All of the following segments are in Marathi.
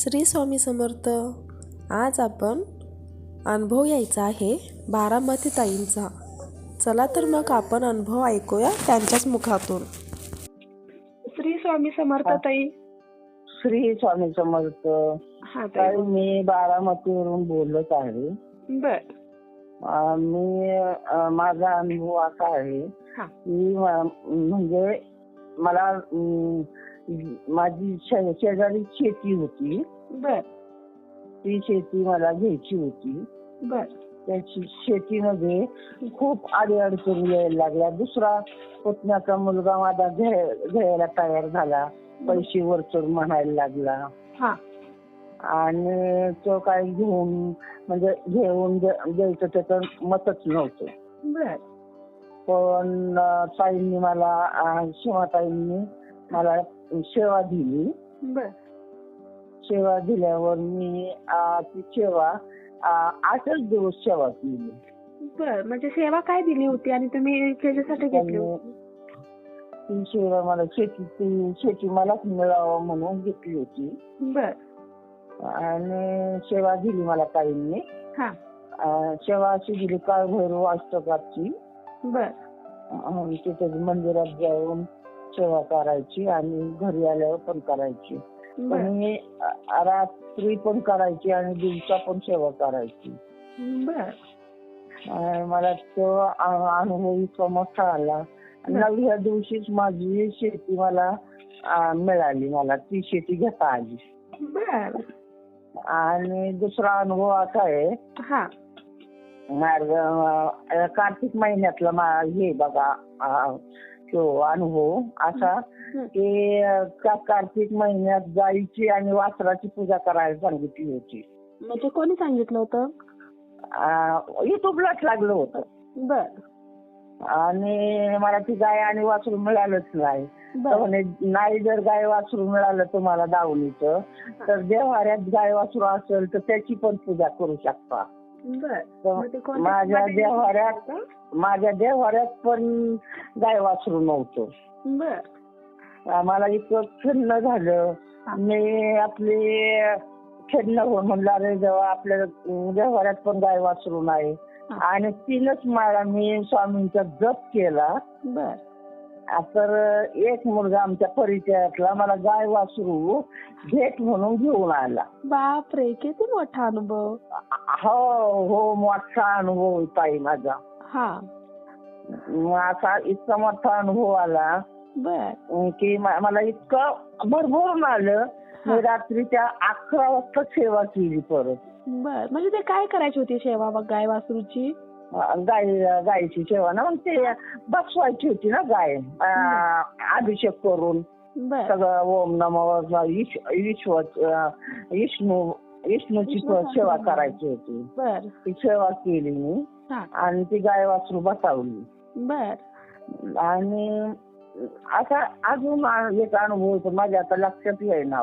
श्री स्वामी समर्थ. आज आपण अनुभव यायचा आहे बारामती ताईंचा चला तर मग आपण अनुभव ऐकूया त्यांच्याच मुखातून. श्री स्वामी समर्थ ताई श्री स्वामी समर्थ. हा ताई. मी बारामतीवरून बोलत आहे. बर. अं, मी अं, माझा अनुभव असा आहे हा. की म- म्हणजे मला अं, माझी शे- शेजारी शेती होती. बर. ती शेती मला घ्यायची होती. बर. त्याची शेतीमध्ये खूप अडीअडचणी यायला लागल्या दुसरा पुतण्याचा मुलगा माझा घ्याय- घ्यायला तयार झाला. पैसे वरचढ म्हणायला लागला. हा. आणि तो काय घेऊन म्हणजे घेऊन द्या- द्यायचं त्याचं मतच नव्हतं. बर. पण अं, ताईंनी मला अं, शिवाताईंनी मला सेवा दिली. बर. सेवा दिल्यावर मी ती सेवा अं, आठच दिवस सेवा केली बर म्हणजे सेवा काय दिली होती आणि तुम्ही त्याच्यासाठी घेतली होती? ती सेवा मला शेती शेती मलाच मिळावं म्हणून घेतली होती. बर. आणि सेवा दिली मला ताईंनी. हा. अं, सेवा अशी दिली काळ भैरव अष्टकाची. बर. तिथे मंदिरात जाऊन सेवा करायची आणि घरी आल्यावर पण करायची. बर. पण मी अं, रात्री पण करायची आणि दिवसा पण सेवा करायची. बर. मला तो अं, अनुभव इतका मोठा आला. नवव्या दिवशीच माझी शेती मला अं, मिळाली. मला ती शेती घेता आली. बर. आणि दुसरा अनुभव असा आहे. हा. मार्ग अं, कार्तिक महिन्यातला मा- हे बघा अं, अनुभव असा हं. की का कार्तिक महिन्यात गाईची आणि वासराची पूजा करायला सांगितली होती. म्हणजे कोणी सांगितलं होतं? युट्यूबलाच लागलं होतं. बर. आणि मला ती गाय आणि वासरू मिळालंच नाही. नाही जर गाय वासरू मिळालं तुम्हाला दावणीचं तर देवाऱ्यात गाय वासरू असेल तर त्याची पण पूजा करू शकता. बर. कोणत्या माझ्या देवाऱ्यात? माझ्या देवाऱ्यात पण गाय वासरू नव्हतं. बर. मला इतकं खिन्न झालं. हा. मी आपली खिन्न होऊन म्हणलं अरे जेव्हा आपल्या देवाऱ्यात पण गाय वासरू नाही. हा. आणि तीनच माळा मी स्वामींचा जप केला. बर. तर एक मुलगा आमच्या परिचयातला मला गाय वासरू भेट म्हणून घेऊन आला. बापरे किती मोठा अनुभव. हो हो मोठा अनुभव ताई माझा. हा. असा इतका मोठा अनुभव आला बर. की मला इतकं भरभरून आलं. मी रात्रीच्या अकरा वाजता सेवा केली परत. बर म्हणजे ते काय करायची होती सेवा गाय वासरूची? गाय गायची सेवा ना. मग ते बसवायची होती ना गाय अभिषेक करून. सगळं ओम नमो विश्व विष्णू विष्णूची विष्णू सेवा. करायची होती. ती सेवा केली मी आणि ती गाय वासरू बसावली. बर. आणि असा अजून एक अनुभव होतो. माझ्या आता लक्षात येईना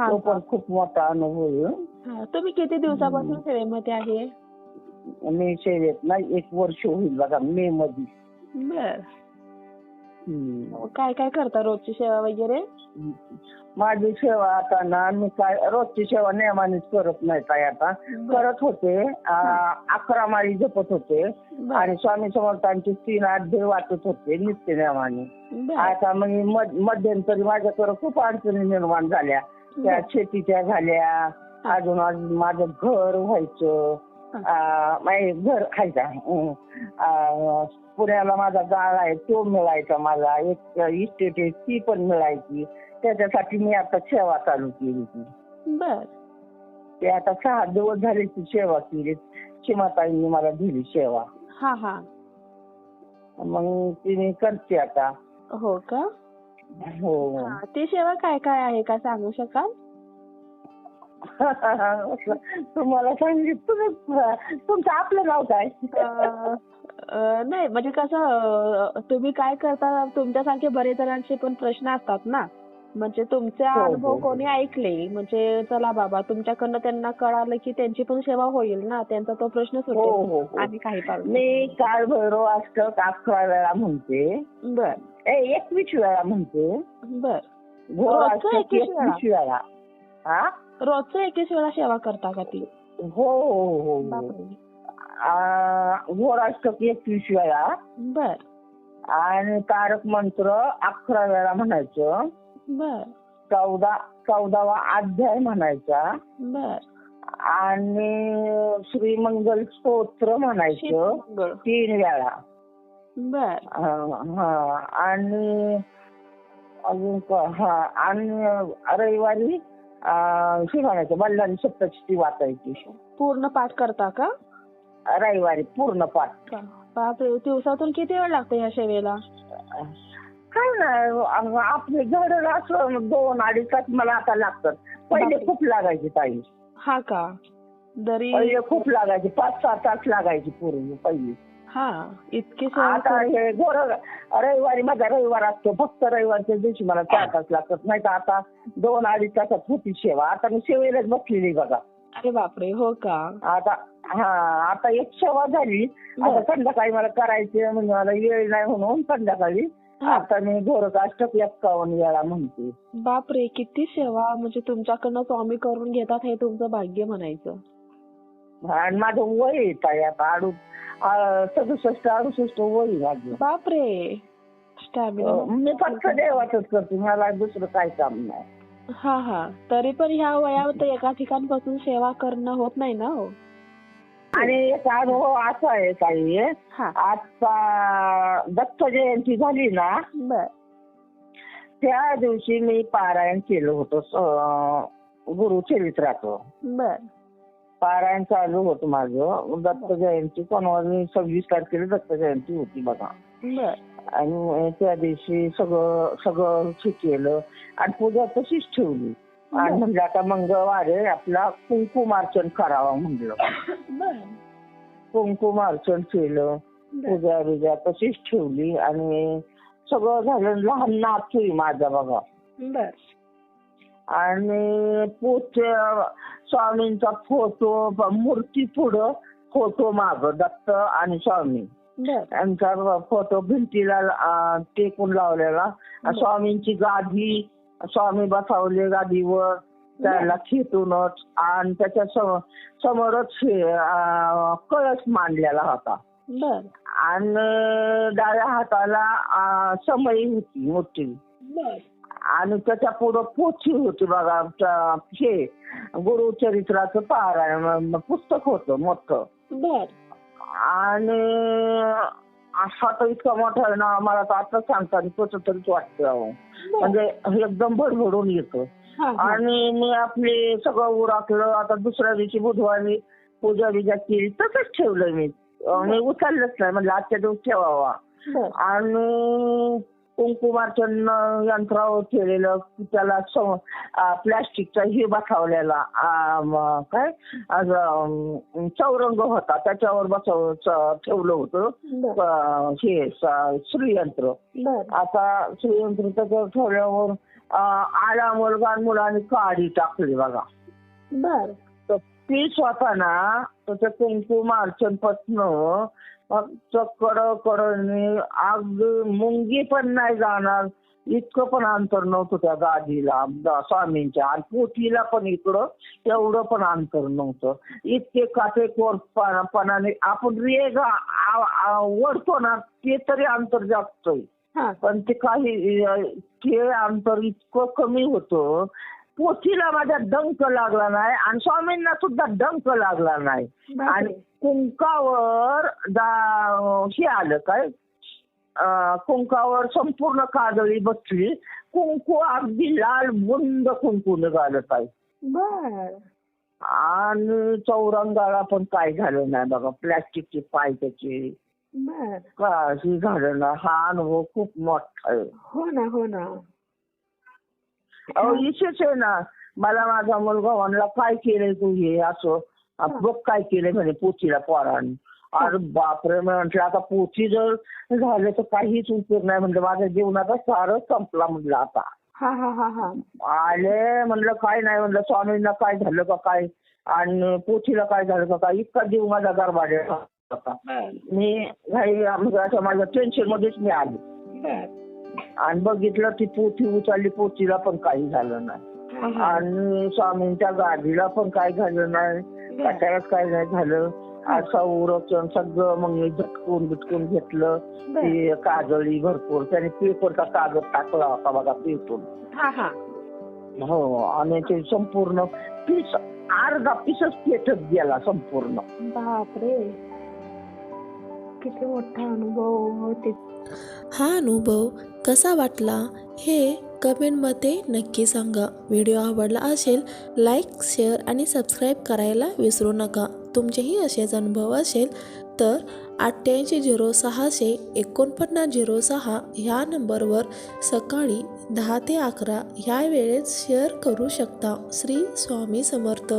तो पण खूप मोठा अनुभव आहे. तुम्ही किती दिवसापासून सेवेमध्ये आहे? मी सेवेत ना एक वर्ष होईल बघा मे मध्ये बर हम्म. काय काय करता रोजची सेवा वगैरे माझी सेवा आता ना मी काय रोजची सेवा नियमानेच करत नाही काय आता. करत होते आ, अकरा माळी जपत होते. आणि स्वामी समर्थांची तीन अध्याय वाचत होते नित्य नियमाने बर. आता मग मध- मध्यंतरी माझ्याकडे खूप अडचणी निर्माण झाल्या त्या. शेतीच्या झाल्या अजून अजून माझं घर व्हायचं घर खायचा पुण्याला माझा गाळ आहे तो मिळायचा मला. एक इस्टेट आहे ती पण मिळायची. त्याच्यासाठी मी आता सेवा चालू केली ती. बर. ते आता सहा दिवस झाले ती सेवा केली. सीमाताईंनी मला दिली सेवा. हा हा. मग ती मी करते आता. हो का? हा. ती सेवा काय काय आहे का सांगू शकाल? तुम्हाला सांगितलं तुमचं आपलं नाव काय? नाही म्हणजे कसं तुम्ही काय करता तुमच्यासारखे बरेच जणांचे पण प्रश्न असतात ना. म्हणजे तुमचे हो, हो, अनुभव हो. कोणी ऐकले म्हणजे चला बाबा तुमच्याकडनं त्यांना कळालं की त्यांची पण सेवा होईल ना त्यांचा तो प्रश्न सुटेल. आणि काही मी काळ भैरव अष्टक अकरा वेळा म्हणते. बर. ए एकवीस वेळा म्हणते. बर. भैरव रोजचं अष्टक 21 वेळा? एकवीस वेळा. हा रोजचं एकवीस वेळा सेवा करता का ती? हो हो हो हो. बापरे. घोराष्टक एकवीस वेळा बर. आणि तारक मंत्र अकरा वेळा म्हणायचं. बर. चौदा चौदावा अध्याय म्हणायचा. बर. आणि श्रीमंगल स्तोत्र म्हणायचं. तीन वेळा. बर. हा, हा. आणि अजून क- हा आणि रविवारी हे म्हणायचं बल्लारी सप्तशती वाचायची पूर्ण पाठ करता का? रविवारी पूर्ण पाठ? बापरे दिवसातून किती वेळ लागतो ह्या सेवेला? काय नाही आपले घर असं दोन अडीच तास मला आता लागतात. पहिले. खूप लागायचे ताई. हा का? दरी खूप लागायचे पाच सहा तास लागायचे पूर्वी पहिली. हा इतकी आता हे गोर रविवारी माझा रविवार असतो. फक्त रविवारच्या दिवशी मला चार तास लागतात. नाही तर आता दोन अडीच तासात होती सेवा. आता मी सेवेलाच बसलेली बघा. अरे बापरे हो का? आता हा आता एक सेवा झाली. आता. संध्याकाळी मला करायचे म्हणजे मला वेळ नाही म्हणून संध्याकाळी. आता मी गोरख अष्टक एक्कावन्न वेळा म्हणते. बापरे किती सेवा. म्हणजे तुमच्याकडनं स्वामी करून घेतात हे तुमचं भाग्य म्हणायचं. आणि माझं वय येत आहे आता अडू सदुसष्ट अडुसष्ट वय माझं. बापरे. स्टॅमिना मी फक्त देवाचंच करते मला दुसरं काय काम नाही. हा हा. तरी पण ह्या वयात एका ठिकाणी बसून सेवा करणं होत नाही ना हो? आणि एक अनुभव असा आहे काही हा. आता दत्त जयंती झाली ना बर. त्या दिवशी मी पारायण केलं होतं स- गुरुचरित्राचं. बर. पारायण चालू होतं माझं. दत्त जयंती कोणवारी सव्वीस तारखेला दत्त जयंती होती बघा. बर. आणि त्या दिवशी सगळं सगळं केलं. आणि पूजा तशीच ठेवली. आणि म्हणलं आता मंगळवार आहे आपला कुंकुमार्चन करावं म्हणलं. कुंकुमार्चन केलं. पूजा बिजा तशीच ठेवली. आणि सगळं झालं. लहान नातू माझा बघा. आणि पूज्य स्वामींचा फोटो मूर्ती पुढं फोटो माग दत्त आणि स्वामी. यांचा फोटो भिंतीला टेकून लावलेला. स्वामींची गादी स्वामी बसावले गादीवर त्याला खेटूनच आणि त्याच्या सम- समोरच कळस मांडलेला होता. आणि डाव्या हाताला अं, समई होती मोठी आणि त्याच्या पुढं पोथी होती बघा त्या- हे गुरुचरित्राचं पारायण पुस्तक होतं मोठं. बर. आणि असा तर इतका मोठा आहे ना मला तर आता सांगता कसं तरीच वाटतं अहो. म्हणजे एकदम भडभडून येतं. हा हा. आणि मी आपले सगळं उराकलं आता दुसऱ्या दिवशी बुधवारी पूजा बिजा केली तसंच ठेवलं मी. अं, मी उचललंच नाही म्हणजे आजच्या दिवस ठेवावा. बर. आणि कुंकुमार्चन यंत्रावर केलेलं त्याला प्लास्टिकचा हे बसवलेला आ, म, काय? चौरंग होता त्याच्यावर बसव ठेवलं होतं. हे श्रीयंत्र. आता श्रीयंत्र त्याच्यावर ठेवल्यावर आला मुलगा मुलांनी काडी टाकली बघा. बर. ती स्वतः ना त्याच्या कुंकुम अर्चन पत्न कड कडने आग मुंगी पण नाही जाणार. इतकं पण अंतर नव्हतं त्या गादीला स्वामींच्या. आणि पोथीला पण इकडं तेवढं पण अंतर नव्हतं. इतके काटेकोर पणा- पणाने आपण रेग वढतो ना ते तरी अंतर जास्तय हा. पण ते काही ते अंतर इतकं कमी होतं. पोथीला माझ्या डंक लागला नाही आणि स्वामींना सुद्धा डंक लागला नाही. आणि. कुंकावर हे आलं काय? कुंकावर संपूर्ण काजळी बसली. कुंकू अगदी लाल बुंद कुंकू निघालं काय आणि चौरंगाला पण काय झालं नाही बघा. प्लॅस्टिकचे पाय त्याचे. काही झालं ना हा अनुभव खूप मोठा आहे. हो ना हो ना. अहो विशेष आहे ना मला माझा मुलगा म्हणला काय केलंय तू हे असं? बघ काय केलंय म्हणे पोथीला पोराने. अरे बापरे मी म्हटलं आता पोथी जर झालं तर काहीच उपयोग नाही म्हणलं माझ्या जीवनाचा सारच संपला म्हणलं आता. हा हा हा हा. आले म्हणलं काय नाही म्हणलं स्वामींना काय झालं का काय? आणि पोथीला काय झालं का काय? इतका जीव माझा गरबाडे मी घाई म्हणजे माझ्या टेन्शन मध्येच मी आले. आणि बघितलं ती पोथी उचलली पोथीला पण काही झालं नाही. आणि स्वामींच्या गाडीला पण काय झालं नाही. कशालाच काय नाही झालं. असं उरचून सगळं मग मी झटकून बिटकून घेतलं. ती काजळी भरपूर. त्याने पेपरचा कागद टाकला होता बघा पेटून. हा आणि ते संपूर्ण पीस अर्धा पीसच पेटत गेला संपूर्ण. बापरे. किती मोठा अनुभव हा अनुभव कसा वाटला हे कमेंटमध्ये नक्की सांगा. व्हिडिओ आवडला असेल लाईक शेअर आणि सबस्क्राईब करायला विसरू नका. तुमचेही असेच अनुभव असेल तर अठ्ठ्याऐंशी झिरो सहाशे एकोणपन्नास झिरो सहा ह्या नंबरवर सकाळी दहा ते अकरा ह्या वेळेत शेअर करू शकता. श्री स्वामी समर्थ.